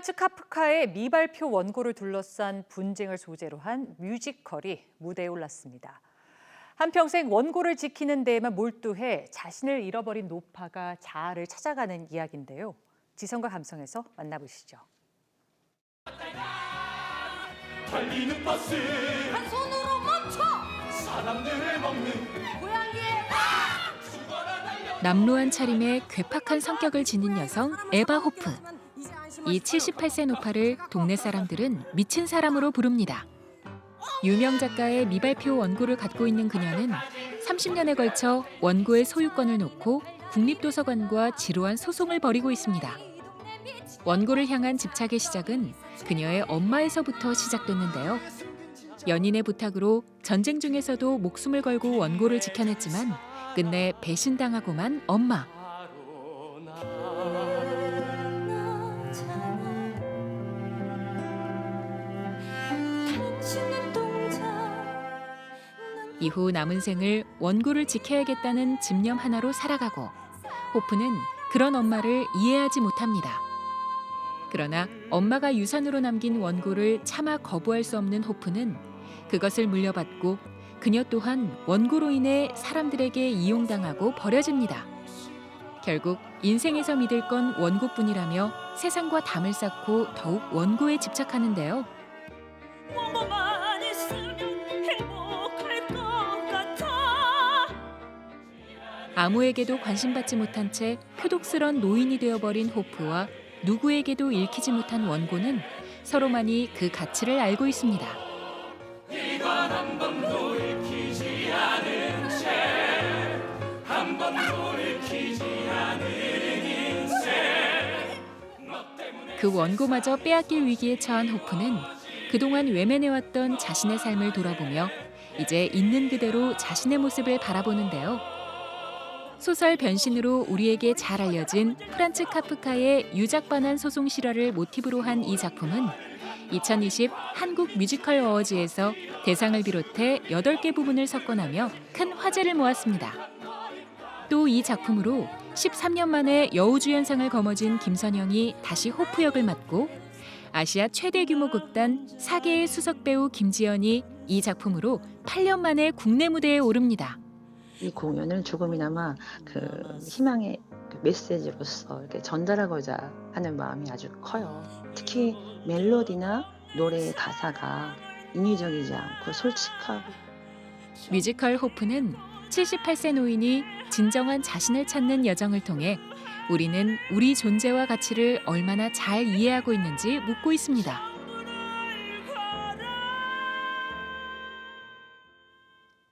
프란츠 카프카의 미발표 원고를 둘러싼 분쟁을 소재로 한 뮤지컬이 무대에 올랐습니다. 한평생 원고를 지키는 데에만 몰두해 자신을 잃어버린 노파가 자아를 찾아가는 이야기인데요. 지성과 감성에서 만나보시죠. 달리는 버스 한 손으로 멈춰 사람들을 먹는 고양이의 남루한 차림에 괴팍한 성격을 지닌 여성 에바 호프. 이 78세 노파를 동네 사람들은 미친 사람으로 부릅니다. 유명 작가의 미발표 원고를 갖고 있는 그녀는 30년에 걸쳐 원고의 소유권을 놓고 국립도서관과 지루한 소송을 벌이고 있습니다. 원고를 향한 집착의 시작은 그녀의 엄마에서부터 시작됐는데요. 연인의 부탁으로 전쟁 중에서도 목숨을 걸고 원고를 지켜냈지만 끝내 배신당하고만 엄마. 이후 남은 생을 원고를 지켜야겠다는 집념 하나로 살아가고 호프는 그런 엄마를 이해하지 못합니다. 그러나 엄마가 유산으로 남긴 원고를 차마 거부할 수 없는 호프는 그것을 물려받고 그녀 또한 원고로 인해 사람들에게 이용당하고 버려집니다. 결국 인생에서 믿을 건 원고뿐이라며 세상과 담을 쌓고 더욱 원고에 집착하는데요. 아무에게도 관심받지 못한 채 표독스런 노인이 되어버린 호프와 누구에게도 읽히지 못한 원고는 서로만이 그 가치를 알고 있습니다. 그 원고마저 빼앗길 위기에 처한 호프는 그동안 외면해왔던 자신의 삶을 돌아보며 이제 있는 그대로 자신의 모습을 바라보는데요. 소설 변신으로 우리에게 잘 알려진 프란츠 카프카의 유작반환 소송 실화를 모티브로 한 이 작품은 2020 한국 뮤지컬 어워즈에서 대상을 비롯해 8개 부문을 석권하며 큰 화제를 모았습니다. 또 이 작품으로 13년 만에 여우주연상을 거머쥔 김선영이 다시 호프 역을 맡고 아시아 최대 규모 극단 사계의 수석 배우 김지연이 이 작품으로 8년 만에 국내 무대에 오릅니다. 이 공연을 조금이나마 그 희망의 그 메시지로서 이렇게 전달하고자 하는 마음이 아주 커요. 특히 멜로디나 노래의 가사가 인위적이지 않고 솔직하고 뮤지컬 호프는 78세 노인이 진정한 자신을 찾는 여정을 통해 우리는 우리 존재와 가치를 얼마나 잘 이해하고 있는지 묻고 있습니다.